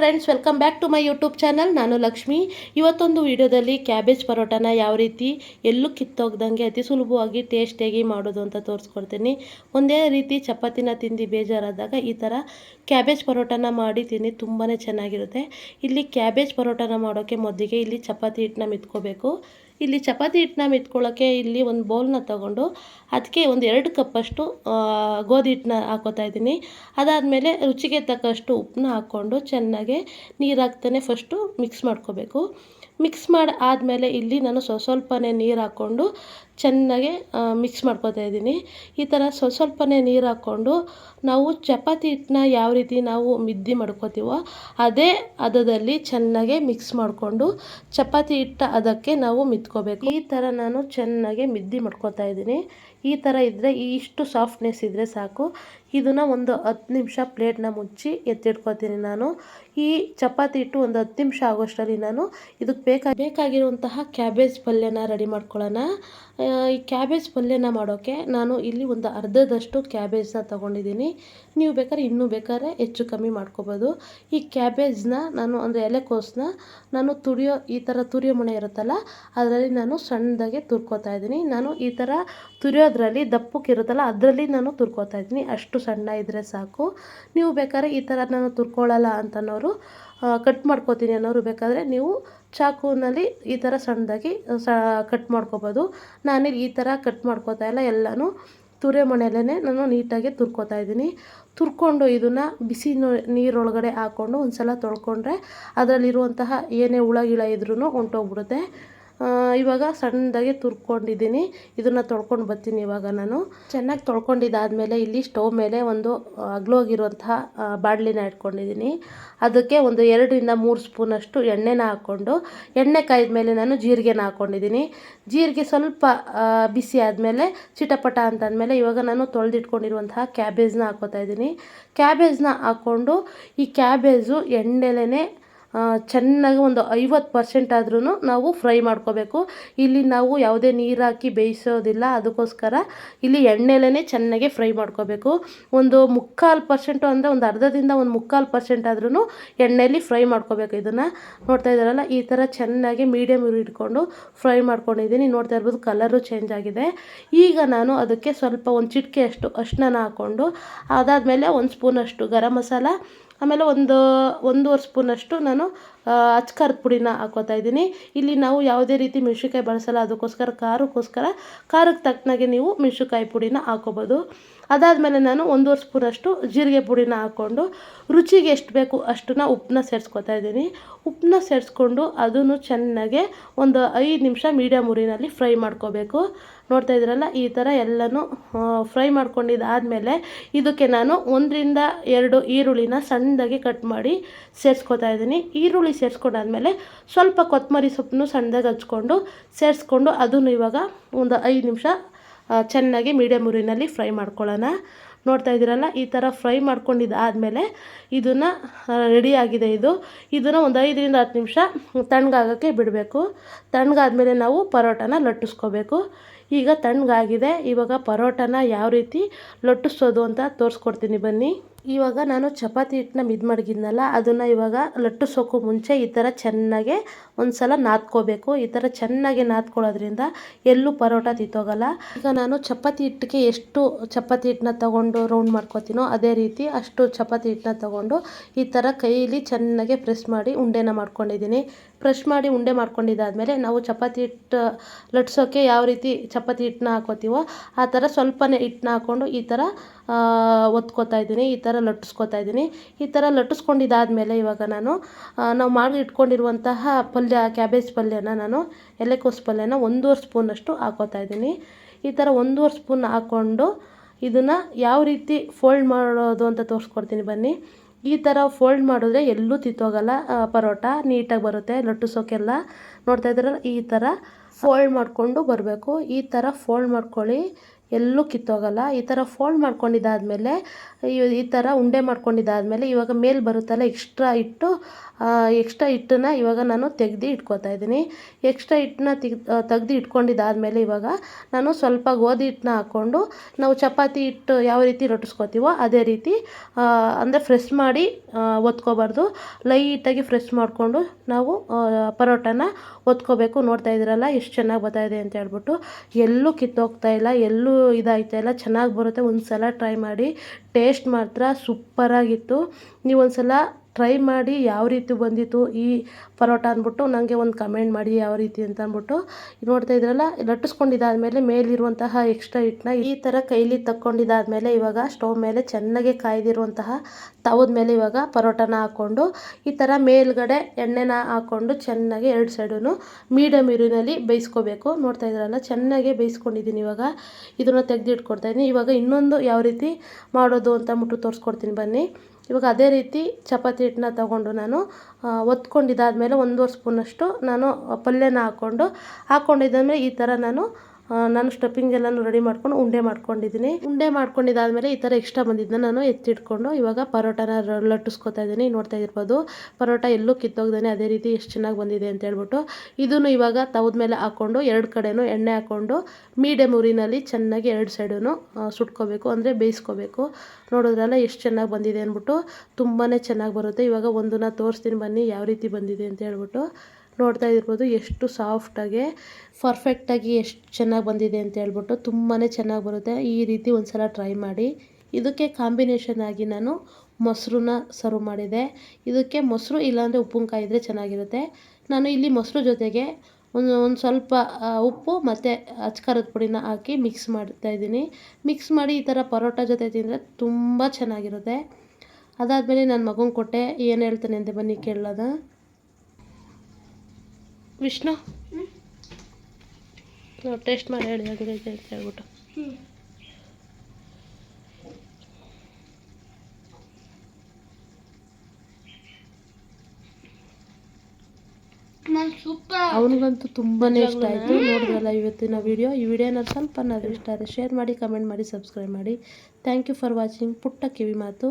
Friends welcome back to my YouTube channel ನಾನು ಲಕ್ಷ್ಮಿ. ಇವತ್ತೊಂದು ವಿಡಿಯೋದಲ್ಲಿ ಕ್ಯಾಬೇಜ್ ಪರೋಟಾನ ಯಾವ ರೀತಿ, ಎಲ್ಲೂ ಕಿತ್ತೋಗ್ದಂಗೆ ಅತಿ ಸುಲಭವಾಗಿ ಟೇಸ್ಟಿಯಾಗಿ ಮಾಡೋದು ಅಂತ ತೋರಿಸ್ಕೊಡ್ತೀನಿ. ಒಂದೇ ರೀತಿ ಚಪಾತಿನ ತಿಂದು ಬೇಜಾರಾದಾಗ ಈ ಥರ ಕ್ಯಾಬೇಜ್ ಪರೋಟಾನ ಮಾಡಿ ತಿನ್ನಿ ತುಂಬಾ ಚೆನ್ನಾಗಿರುತ್ತೆ. ಇಲ್ಲಿ ಕ್ಯಾಬೇಜ್ ಪರೋಟಾನ ಮಾಡೋಕ್ಕೆ ಮೊದಲಿಗೆ ಇಲ್ಲಿ ಚಪಾತಿ ಹಿಟ್ಟನ್ನ ಮಿತ್ಕೋಬೇಕು. ಇಲ್ಲಿ ಚಪಾತಿ ಹಿಟ್ಟನ್ನ ಮಿತ್ಕೊಳ್ಳೋಕ್ಕೆ ಇಲ್ಲಿ ಒಂದು ಬೌಲ್ನ ತಗೊಂಡು ಅದಕ್ಕೆ ಒಂದು ಎರಡು ಕಪ್ಪಷ್ಟು ಗೋಧಿ ಹಿಟ್ಟನ್ನ ಹಾಕೋತಾ ಇದ್ದೀನಿ. ಅದಾದಮೇಲೆ ರುಚಿಗೆ ತಕ್ಕಷ್ಟು ಉಪ್ಪನ್ನ ಹಾಕ್ಕೊಂಡು ಚೆನ್ನಾಗಿ ನೀರು ಹಾಕ್ತಾನೆ ಫಸ್ಟು ಮಿಕ್ಸ್ ಮಾಡ್ಕೋಬೇಕು. ಮಿಕ್ಸ್ ಮಾಡಿ, ಆದಮೇಲೆ ಇಲ್ಲಿ ನಾನು ಸ್ವಲ್ಪ ನೀರು ಹಾಕ್ಕೊಂಡು ಚೆನ್ನಾಗಿ ಮಿಕ್ಸ್ ಮಾಡ್ಕೊತಾ ಇದ್ದೀನಿ. ಈ ಥರ ಸ್ವಲ್ಪ ಸ್ವಲ್ಪನೇ ನೀರು ಹಾಕ್ಕೊಂಡು ನಾವು ಚಪಾತಿ ಹಿಟ್ಟನ್ನ ಯಾವ ರೀತಿ ನಾವು ಮಿದ್ದಿ ಮಾಡ್ಕೋತೀವೋ ಅದೇ ಹದದಲ್ಲಿ ಚೆನ್ನಾಗಿ ಮಿಕ್ಸ್ ಮಾಡಿಕೊಂಡು ಚಪಾತಿ ಹಿಟ್ಟ ಅದಕ್ಕೆ ನಾವು ಮಿತ್ಕೋಬೇಕು ಈ ಥರ ನಾನು ಚೆನ್ನಾಗಿ ಮಿದ್ದಿ ಮಾಡ್ಕೋತಾ ಇದ್ದೀನಿ. ಈ ಥರ ಇದ್ದರೆ ಇಷ್ಟು ಸಾಫ್ಟ್ನೆಸ್ ಇದ್ದರೆ ಸಾಕು. ಇದನ್ನು ಒಂದು ಹತ್ತು ನಿಮಿಷ ಪ್ಲೇಟ್ನ ಮುಚ್ಚಿ ಎತ್ತಿಟ್ಕೊತೀನಿ ನಾನು. ಈ ಚಪಾತಿ ಹಿಟ್ಟು ಒಂದು ಹತ್ತು ನಿಮಿಷ ಆಗೋಷ್ಟರಲ್ಲಿ ನಾನು ಇದಕ್ಕೆ ಬೇಕಾಗಿ ಬೇಕಾಗಿರುವಂತಹ ಕ್ಯಾಬೇಜ್ ಪಲ್ಯನ ರೆಡಿ ಮಾಡ್ಕೊಳ್ಳೋಣ. ಈ ಕ್ಯಾಬೇಜ್ ಪಲ್ಯನ ಮಾಡೋಕ್ಕೆ ನಾನು ಇಲ್ಲಿ ಒಂದು ಅರ್ಧದಷ್ಟು ಕ್ಯಾಬೇಜ್ನ ತೊಗೊಂಡಿದ್ದೀನಿ. ನೀವು ಬೇಕಾದ್ರೆ ಇನ್ನೂ ಬೇಕಾದ್ರೆ ಹೆಚ್ಚು ಕಮ್ಮಿ ಮಾಡ್ಕೋಬೋದು. ಈ ಕ್ಯಾಬೇಜ್ನ ನಾನು ಅಂದರೆ ಎಲೆಕೋಸನ್ನ ನಾನು ತುರಿಯೋ, ಈ ಥರ ತುರಿಯೋ ಮಣೆ ಇರುತ್ತಲ್ಲ, ಅದರಲ್ಲಿ ನಾನು ಸಣ್ಣದಾಗೆ ತುರ್ಕೋತಾ ಇದ್ದೀನಿ. ನಾನು ಈ ಥರ ತುರಿಯೋದ್ರಲ್ಲಿ ದಪ್ಪಕ್ಕಿರುತ್ತಲ್ಲ ಅದರಲ್ಲಿ ನಾನು ತುರ್ಕೋತಾ ಇದ್ದೀನಿ. ಅಷ್ಟು ಸಣ್ಣ ಇದ್ದರೆ ಸಾಕು. ನೀವು ಬೇಕಾದ್ರೆ ಈ ಥರ ನಾನು ತುರ್ಕೊಳ್ಳಲ್ಲ ಅಂತನೋರು ಕಟ್ ಮಾಡ್ಕೋತೀನಿ ಅನ್ನೋರು ಬೇಕಾದರೆ ನೀವು ಚಾಕುನಲ್ಲಿ ಈ ಥರ ಸಣ್ಣದಾಗಿ ಸ ಕಟ್ ಮಾಡ್ಕೋಬೋದು. ನಾನಿಲ್ಲಿ ಈ ಥರ ಕಟ್ ಮಾಡ್ಕೋತಾ ಇಲ್ಲ, ಎಲ್ಲನೂ ತುರೆ ಮಣೆಯಲ್ಲೇ ನಾನು ನೀಟಾಗಿ ತುರ್ಕೋತಾ ಇದ್ದೀನಿ. ತುರ್ಕೊಂಡು ಇದನ್ನು ಬಿಸಿ ನೀರೊಳಗಡೆ ಹಾಕ್ಕೊಂಡು ಒಂದು ಸಲ ತೊಳ್ಕೊಂಡ್ರೆ ಅದರಲ್ಲಿರುವಂತಹ ಏನೇ ಹುಳ, ಗಿಳ ಇದ್ರೂ ಹೊಂಟೋಗ್ಬಿಡುತ್ತೆ. ಇವಾಗ ಸಣ್ಣದಾಗಿ ತುರ್ಕೊಂಡಿದ್ದೀನಿ. ಇದನ್ನು ತೊಳ್ಕೊಂಡು ಬರ್ತೀನಿ ಇವಾಗ ನಾನು. ಚೆನ್ನಾಗಿ ತೊಳ್ಕೊಂಡಿದ್ದಾದಮೇಲೆ ಇಲ್ಲಿ ಸ್ಟವ್ ಮೇಲೆ ಒಂದು ಅಗ್ಲೋಗಿರುವಂತಹ ಬಾಣಲಿನ ಇಟ್ಕೊಂಡಿದ್ದೀನಿ. ಅದಕ್ಕೆ ಒಂದು ಎರಡರಿಂದ ಮೂರು ಸ್ಪೂನಷ್ಟು ಎಣ್ಣೆನ ಹಾಕ್ಕೊಂಡು, ಎಣ್ಣೆ ಕಾಯ್ದ ಮೇಲೆ ನಾನು ಜೀರಿಗೆನ ಹಾಕ್ಕೊಂಡಿದ್ದೀನಿ ಜೀರಿಗೆ ಸ್ವಲ್ಪ ಬಿಸಿ ಆದಮೇಲೆ ಚಿಟಪಟ ಅಂತಂದಮೇಲೆ ಇವಾಗ ನಾನು ತೊಳೆದಿಟ್ಕೊಂಡಿರುವಂತಹ ಕ್ಯಾಬೇಜ್ನ ಹಾಕ್ಕೋತಾ ಇದ್ದೀನಿ. ಕ್ಯಾಬೇಜ್ನ ಹಾಕ್ಕೊಂಡು ಈ ಕ್ಯಾಬೇಜು ಎಣ್ಣೆಲೇ ಚೆನ್ನಾಗಿ ಒಂದು ಐವತ್ತು ಪರ್ಸೆಂಟ್ ಆದ್ರೂ ನಾವು ಫ್ರೈ ಮಾಡ್ಕೋಬೇಕು. ಇಲ್ಲಿ ನಾವು ಯಾವುದೇ ನೀರು ಹಾಕಿ ಬೇಯಿಸೋದಿಲ್ಲ, ಅದಕ್ಕೋಸ್ಕರ ಇಲ್ಲಿ ಎಣ್ಣೆಲೇ ಚೆನ್ನಾಗಿ ಫ್ರೈ ಮಾಡ್ಕೋಬೇಕು. ಒಂದು ಮುಕ್ಕಾಲು ಪರ್ಸೆಂಟು ಅಂದರೆ ಒಂದು ಅರ್ಧದಿಂದ ಒಂದು ಮುಕ್ಕಾಲು ಪರ್ಸೆಂಟ್ ಆದ್ರೂ ಎಣ್ಣೆಯಲ್ಲಿ ಫ್ರೈ ಮಾಡ್ಕೋಬೇಕು ಇದನ್ನು. ನೋಡ್ತಾ ಇದ್ದಾರಲ್ಲ, ಈ ಥರ ಚೆನ್ನಾಗಿ ಮೀಡಿಯಮ್ ಇಟ್ಕೊಂಡು ಫ್ರೈ ಮಾಡ್ಕೊಂಡಿದ್ದೀನಿ. ನೋಡ್ತಾ ಇರ್ಬೋದು ಕಲರು ಚೇಂಜ್ ಆಗಿದೆ. ಈಗ ನಾನು ಅದಕ್ಕೆ ಸ್ವಲ್ಪ ಒಂದು ಚಿಟಿಕೆ ಅಷ್ಟು ಅಷ್ಟನ್ನ ಹಾಕ್ಕೊಂಡು, ಅದಾದಮೇಲೆ ಒಂದು ಸ್ಪೂನಷ್ಟು ಗರಂ ಮಸಾಲ ಆಮೇಲೆ ಒಂದು, ಒಂದೂವರೆ ಸ್ಪೂನಷ್ಟು ನಾನು ಅಚ್ಕಾರದ ಪುಡಿನ ಹಾಕೋತಾ ಇದ್ದೀನಿ. ಇಲ್ಲಿ ನಾವು ಯಾವುದೇ ರೀತಿ ಮೆಣಸಿನ್ಕಾಯಿ ಬಳಸಲ್ಲ, ಅದಕ್ಕೋಸ್ಕರ ಖಾರಕ್ಕೋಸ್ಕರ ಖಾರಕ್ಕೆ ತಕ್ಕನಾಗೆ ನೀವು ಮೆಣಸಿನ್ಕಾಯಿ ಪುಡಿನ ಹಾಕೋಬೋದು ಅದಾದಮೇಲೆ ನಾನು ಒಂದೂವರೆ ಸ್ಪೂನಷ್ಟು ಜೀರಿಗೆ ಪುಡಿನ ಹಾಕ್ಕೊಂಡು ರುಚಿಗೆ ಎಷ್ಟು ಬೇಕು ಅಷ್ಟನ್ನ ಉಪ್ಪನ್ನ ಸೇರಿಸ್ಕೊತಾ ಇದ್ದೀನಿ. ಉಪ್ಪನ್ನ ಸೇರಿಸ್ಕೊಂಡು ಅದನ್ನು ಚೆನ್ನಾಗೆ ಒಂದು ಐದು ನಿಮಿಷ ಮೀಡಿಯಮ್ ಉರಿನಲ್ಲಿ ಫ್ರೈ ಮಾಡ್ಕೋಬೇಕು. ನೋಡ್ತಾ ಇದ್ದೀರಲ್ಲ ಈ ಥರ ಎಲ್ಲನೂ ಫ್ರೈ ಮಾಡ್ಕೊಂಡಿದ್ದಾದಮೇಲೆ ಇದಕ್ಕೆ ನಾನು ಒಂದರಿಂದ ಎರಡು ಈರುಳ್ಳಿನ ಸಣ್ಣದಾಗಿ ಕಟ್ ಮಾಡಿ ಸೇರಿಸ್ಕೊತಾ ಇದ್ದೀನಿ. ಈರುಳ್ಳಿ ಸೇರಿಸ್ಕೊಂಡಾದ್ಮೇಲೆ ಸ್ವಲ್ಪ ಕೊತ್ತಂಬರಿ ಸೊಪ್ಪನ್ನು ಸಣ್ಣದಾಗಿ ಹಚ್ಕೊಂಡು ಸೇರಿಸ್ಕೊಂಡು ಅದನ್ನು ಇವಾಗ ಒಂದು ಐದು ನಿಮಿಷ ಚೆನ್ನಾಗಿ ಮೀಡಿಯಮ್ ಉರಿನಲ್ಲಿ ಫ್ರೈ ಮಾಡ್ಕೊಳ್ಳೋಣ. ನೋಡ್ತಾ ಇದ್ದೀರಲ್ಲ, ಈ ಥರ ಫ್ರೈ ಮಾಡ್ಕೊಂಡಿದ್ದಾದಮೇಲೆ ಇದನ್ನು ರೆಡಿಯಾಗಿದೆ ಇದು. ಇದನ್ನು ಒಂದು ಐದರಿಂದ ಹತ್ತು ನಿಮಿಷ ತಣ್ಣಗಾಗೋಕ್ಕೆ ಬಿಡಬೇಕು. ತಣ್ಣಗಾದ್ಮೇಲೆ ನಾವು ಪರೋಟನ ಲಟ್ಟಿಸ್ಕೋಬೇಕು. ಈಗ ತಣ್ಣಗಾಗಿದೆ. ಇವಾಗ ಪರೋಟನ ಯಾವ ರೀತಿ ಲಟ್ಟಿಸೋದು ಅಂತ ತೋರಿಸ್ಕೊಡ್ತೀನಿ ಬನ್ನಿ. ಇವಾಗ ನಾನು ಚಪಾತಿ ಹಿಟ್ಟನ್ನ ಇದು ಮಡಗಿದ್ನಲ್ಲ, ಅದನ್ನು ಇವಾಗ ಲಟ್ಟಿಸೋಕ್ಕೂ ಮುಂಚೆ ಈ ಥರ ಚೆನ್ನಾಗೆ ಒಂದು ಸಲ ನಾದ್ಕೋಬೇಕು. ಈ ಥರ ಚೆನ್ನಾಗಿ ನಾದ್ಕೊಳ್ಳೋದ್ರಿಂದ ಎಲ್ಲೂ ಪರೋಟ ತಿತ್ತೋಗಲ್ಲ. ಈಗ ನಾನು ಚಪಾತಿ ಹಿಟ್ಟಿಗೆ ಎಷ್ಟು ಚಪಾತಿ ಹಿಟ್ಟನ್ನ ತಗೊಂಡು ರೌಂಡ್ ಮಾಡ್ಕೋತೀನೋ ಅದೇ ರೀತಿ ಅಷ್ಟು ಚಪಾತಿ ಹಿಟ್ಟನ್ನ ತಗೊಂಡು ಈ ಥರ ಕೈಯಲ್ಲಿ ಚೆನ್ನಾಗೆ ಪ್ರೆಸ್ ಮಾಡಿ ಉಂಡೆನ ಮಾಡ್ಕೊಂಡಿದ್ದೀನಿ. ಪ್ರೆಸ್ ಮಾಡಿ ಉಂಡೆ ಮಾಡ್ಕೊಂಡಿದ್ದಾದಮೇಲೆ ನಾವು ಚಪಾತಿ ಹಿಟ್ಟು ಲಟ್ಸೋಕ್ಕೆ ಯಾವ ರೀತಿ ಚಪಾತಿ ಹಿಟ್ಟನ್ನ ಹಾಕೋತೀವೋ ಆ ಥರ ಸ್ವಲ್ಪನೇ ಹಿಟ್ಟನ್ನ ಹಾಕ್ಕೊಂಡು ಈ ಥರ ಒತ್ಕೋತಾ ಇದ್ದೀನಿ, ಈ ಥರ ಲಟ್ಟಿಸ್ಕೊತಾ ಇದ್ದೀನಿ. ಈ ಥರ ಲಟ್ಟಿಸ್ಕೊಂಡಿದ್ದಾದಮೇಲೆ ಇವಾಗ ನಾನು ನಾವು ಮಾಡಿ ಇಟ್ಕೊಂಡಿರುವಂತಹ ಪಲ್ಯ ಕ್ಯಾಬೇಜ್ ಪಲ್ಯನ ನಾನು ಎಲೆಕೋಸು ಪಲ್ಯನ ಒಂದೂವರೆ ಸ್ಪೂನಷ್ಟು ಹಾಕೋತಾ ಇದ್ದೀನಿ. ಈ ಥರ ಒಂದೂವರೆ ಸ್ಪೂನ್ ಹಾಕ್ಕೊಂಡು ಇದನ್ನು ಯಾವ ರೀತಿ ಫೋಲ್ಡ್ ಮಾಡೋದು ಅಂತ ತೋರಿಸ್ಕೊಡ್ತೀನಿ ಬನ್ನಿ. ಈ ಥರ ಫೋಲ್ಡ್ ಮಾಡಿದ್ರೆ ಎಲ್ಲೂ ತಿತ್ತೋಗಲ್ಲ ಪರೋಟ ನೀಟಾಗಿ ಬರುತ್ತೆ ಲಟ್ಟಿಸೋಕ್ಕೆಲ್ಲ ನೋಡ್ತಾ ಇದ್ದೀರಲ್ಲ ಈ ಥರ ಫೋಲ್ಡ್ ಮಾಡಿಕೊಂಡು ಬರಬೇಕು. ಈ ಥರ ಫೋಲ್ಡ್ ಮಾಡ್ಕೊಳ್ಳಿ. ಎಲ್ಲೂ ಕಿತ್ತೋಗಲ್ಲ. ಈ ಥರ ಫೋಲ್ಡ್ ಮಾಡ್ಕೊಂಡಿದ್ದಾದಮೇಲೆ, ಈ ಥರ ಉಂಡೆ ಮಾಡ್ಕೊಂಡಿದ್ದಾದಮೇಲೆ ಇವಾಗ ಮೇಲೆ ಬರುತ್ತಲ್ಲ ಎಕ್ಸ್ಟ್ರಾ ಇಟ್ಟು ಎಕ್ಸ್ಟ್ರಾ ಹಿಟ್ಟನ್ನ ಇವಾಗ ನಾನು ತೆಗ್ದು ಇಟ್ಕೊತಾ ಇದ್ದೀನಿ. ಎಕ್ಸ್ಟ್ರಾ ಹಿಟ್ಟನ್ನ ತೆಗ್ ತೆಗ್ದು ಇಟ್ಕೊಂಡಿದ್ದಾದಮೇಲೆ ಇವಾಗ ನಾನು ಸ್ವಲ್ಪ ಗೋಧಿ ಹಿಟ್ಟನ್ನ ಹಾಕ್ಕೊಂಡು, ನಾವು ಚಪಾತಿ ಹಿಟ್ಟು ಯಾವ ರೀತಿ ರೊಟ್ಟಿಸ್ಕೋತೀವೋ ಅದೇ ರೀತಿ ಅಂದರೆ ಫ್ರೆಶ್ ಮಾಡಿ ಒತ್ಕೋಬಾರ್ದು. ಲೈಟಾಗಿ ಫ್ರೆಶ್ ಮಾಡಿಕೊಂಡು ನಾವು ಪರೋಟನ ಒತ್ಕೋಬೇಕು. ನೋಡ್ತಾ ಇದ್ದೀರಲ್ಲ, ಎಷ್ಟು ಚೆನ್ನಾಗಿ ಬರ್ತಾಯಿದೆ ಅಂತ ಹೇಳ್ಬಿಟ್ಟು. ಎಲ್ಲೂ ಕಿತ್ತೋಗ್ತಾ ಇಲ್ಲ, ಎಲ್ಲೂ ಇದಾಗ್ತಾ ಎಲ್ಲ ಚೆನ್ನಾಗಿ ಬರುತ್ತೆ. ಒಂದು ಸಲ ಟ್ರೈ ಮಾಡಿ ಟೇಸ್ಟ್ ಮಾತ್ರ ಸೂಪರಾಗಿತ್ತು ನೀವು ಒಂದು ಸಲ ಟ್ರೈ ಮಾಡಿ ಯಾವ ರೀತಿ ಬಂದಿತ್ತು ಈ ಪರೋಟ ಅಂದ್ಬಿಟ್ಟು ನನಗೆ ಒಂದು ಕಮೆಂಟ್ ಮಾಡಿ ಯಾವ ರೀತಿ ಅಂತ ಅಂದ್ಬಿಟ್ಟು. ನೋಡ್ತಾ ಇದ್ರಲ್ಲ, ಲಟ್ಟಿಸ್ಕೊಂಡಿದ್ದಾದಮೇಲೆ ಮೇಲಿರುವಂತಹ ಎಕ್ಸ್ಟ್ರಾ ಹಿಟ್ಟನ್ನ ಈ ಥರ ಕೈಲಿ ತಕ್ಕೊಂಡಿದ್ದಾದಮೇಲೆ ಇವಾಗ ಸ್ಟವ್ ಮೇಲೆ ಚೆನ್ನಾಗಿ ಕಾಯ್ದಿರುವಂತಹ ತವದ ಮೇಲೆ ಇವಾಗ ಪರೋಟನ ಹಾಕ್ಕೊಂಡು, ಈ ಥರ ಮೇಲ್ಗಡೆ ಎಣ್ಣೆನ ಹಾಕ್ಕೊಂಡು ಚೆನ್ನಾಗಿ ಎರಡು ಸೈಡೂ ಮೀಡಿಯಮ್ ಇರಿನಲ್ಲಿ ಬೇಯಿಸ್ಕೋಬೇಕು. ನೋಡ್ತಾ ಇದ್ರಲ್ಲ, ಚೆನ್ನಾಗಿ ಬೇಯಿಸ್ಕೊಂಡಿದ್ದೀನಿ ಇವಾಗ. ಇದನ್ನು ತೆಗೆದಿಟ್ಕೊಡ್ತಾಯಿದ್ದೀನಿ ಇವಾಗ ಇನ್ನೊಂದು ಯಾವ ರೀತಿ ಮಾಡೋದು ಅಂತ ಅಂದ್ಬಿಟ್ಟು ತೋರಿಸ್ಕೊಡ್ತೀನಿ ಬನ್ನಿ. ಇವಾಗ ಅದೇ ರೀತಿ ಚಪಾತಿ ಹಿಟ್ಟನ್ನ ತಗೊಂಡು ನಾನು ಒತ್ಕೊಂಡಿದ್ದಾದ್ಮೇಲೆ ಒಂದುವರೆ ಸ್ಪೂನಷ್ಟು ನಾನು ಪಲ್ಯನ ಹಾಕ್ಕೊಂಡು, ಹಾಕ್ಕೊಂಡಿದ್ದಾದ್ಮೇಲೆ ಈ ಥರ ನಾನು ನಾನು ಸ್ಟಫಿಂಗ್ ಎಲ್ಲನೂ ರೆಡಿ ಮಾಡ್ಕೊಂಡು ಉಂಡೆ ಮಾಡ್ಕೊಂಡಿದ್ದೀನಿ. ಉಂಡೆ ಮಾಡ್ಕೊಂಡಿದ್ದಾದಮೇಲೆ ಈ ಥರ ಎಕ್ಸ್ಟ್ರಾ ಬಂದಿದ್ದನ್ನ ನಾನು ಎತ್ತಿಟ್ಕೊಂಡು ಇವಾಗ ಪರೋಟಾನ ಲಟ್ಟಿಸ್ಕೊತಾ ಇದ್ದೀನಿ. ನೋಡ್ತಾ ಇರ್ಬೋದು, ಪರೋಟ ಎಲ್ಲೂ ಕಿತ್ತೋಗ್ದಾನೆ ಅದೇ ರೀತಿ ಎಷ್ಟು ಚೆನ್ನಾಗಿ ಬಂದಿದೆ ಅಂತ ಹೇಳ್ಬಿಟ್ಟು ಇದನ್ನು ಇವಾಗ ತವದ ಮೇಲೆ ಹಾಕ್ಕೊಂಡು ಎರಡು ಕಡೆನೂ ಎಣ್ಣೆ ಹಾಕ್ಕೊಂಡು ಮೀಡಿಯಮ್ ಉರಿನಲ್ಲಿ ಚೆನ್ನಾಗಿ ಎರಡು ಸೈಡೂ ಸುಟ್ಕೋಬೇಕು, ಅಂದರೆ ಬೇಯಿಸ್ಕೋಬೇಕು. ನೋಡಿದ್ರಲ್ಲ ಎಷ್ಟು ಚೆನ್ನಾಗಿ ಬಂದಿದೆ ಅಂದ್ಬಿಟ್ಟು ತುಂಬಾ ಚೆನ್ನಾಗಿ ಬರುತ್ತೆ. ಇವಾಗ ಒಂದನ್ನು ತೋರಿಸ್ತೀನಿ ಬನ್ನಿ, ಯಾವ ರೀತಿ ಬಂದಿದೆ ಅಂತ ಹೇಳ್ಬಿಟ್ಟು. ನೋಡ್ತಾ ಇರ್ಬೋದು ಎಷ್ಟು ಸಾಫ್ಟಾಗಿ ಪರ್ಫೆಕ್ಟಾಗಿ ಎಷ್ಟು ಚೆನ್ನಾಗಿ ಬಂದಿದೆ ಅಂತ ಹೇಳ್ಬಿಟ್ಟು ತುಂಬಾ ಚೆನ್ನಾಗಿ ಬರುತ್ತೆ. ಈ ರೀತಿ ಒಂದು ಸಲ ಟ್ರೈ ಮಾಡಿ. ಇದಕ್ಕೆ ಕಾಂಬಿನೇಷನ್ ಆಗಿ ನಾನು ಮೊಸರನ್ನ ಸರ್ವ್ ಮಾಡಿದೆ. ಇದಕ್ಕೆ ಮೊಸರು ಇಲ್ಲಾಂದರೆ ಉಪ್ಪಿನಕಾಯಿ ಇದ್ದರೆ ಚೆನ್ನಾಗಿರುತ್ತೆ. ನಾನು ಇಲ್ಲಿ ಮೊಸರು ಜೊತೆಗೆ ಒಂದು ಒಂದು ಸ್ವಲ್ಪ ಉಪ್ಪು ಮತ್ತು ಅಚ್ಕಾರದ ಪುಡಿನ ಹಾಕಿ ಮಿಕ್ಸ್ ಮಾಡ್ತಾ ಇದ್ದೀನಿ. ಮಿಕ್ಸ್ ಮಾಡಿ ಈ ಥರ ಪರೋಟ ಜೊತೆ ತಿಂದರೆ ತುಂಬ ಚೆನ್ನಾಗಿರುತ್ತೆ. ಅದಾದಮೇಲೆ ನನ್ನ ಮಗನ ಕೊಟ್ಟೆ. ಏನು ಹೇಳ್ತಾನೆ ಅಂತ ಬನ್ನಿ ಕೇಳೋದ ವಿಷ್ಣು? ನಾವು ಟೇಸ್ಟ್ ಮಾಡಿ ಹೇಳಿ ಹಂಗೈತೆ ಅಂತ ಹೇಳ್ಬಿಟ್ಟು. ಅವನಿಗಂತೂ ತುಂಬಾನೇ ಇಷ್ಟ ಆಯ್ತು. ನೋಡಿದ್ರಲ್ಲ ಇವತ್ತಿನ ವಿಡಿಯೋ ಈ ವಿಡಿಯೋನ ಸ್ವಲ್ಪ ಏನಾದರೂ ಇಷ್ಟ ಆದರೆ ಶೇರ್ ಮಾಡಿ ಕಮೆಂಟ್ ಮಾಡಿ ಸಬ್ಸ್ಕ್ರೈಬ್ ಮಾಡಿ. ಥ್ಯಾಂಕ್ ಯು ಫಾರ್ ವಾಚಿಂಗ್ ಪುಟ್ಟ ಕಿವಿ ಮಾತು.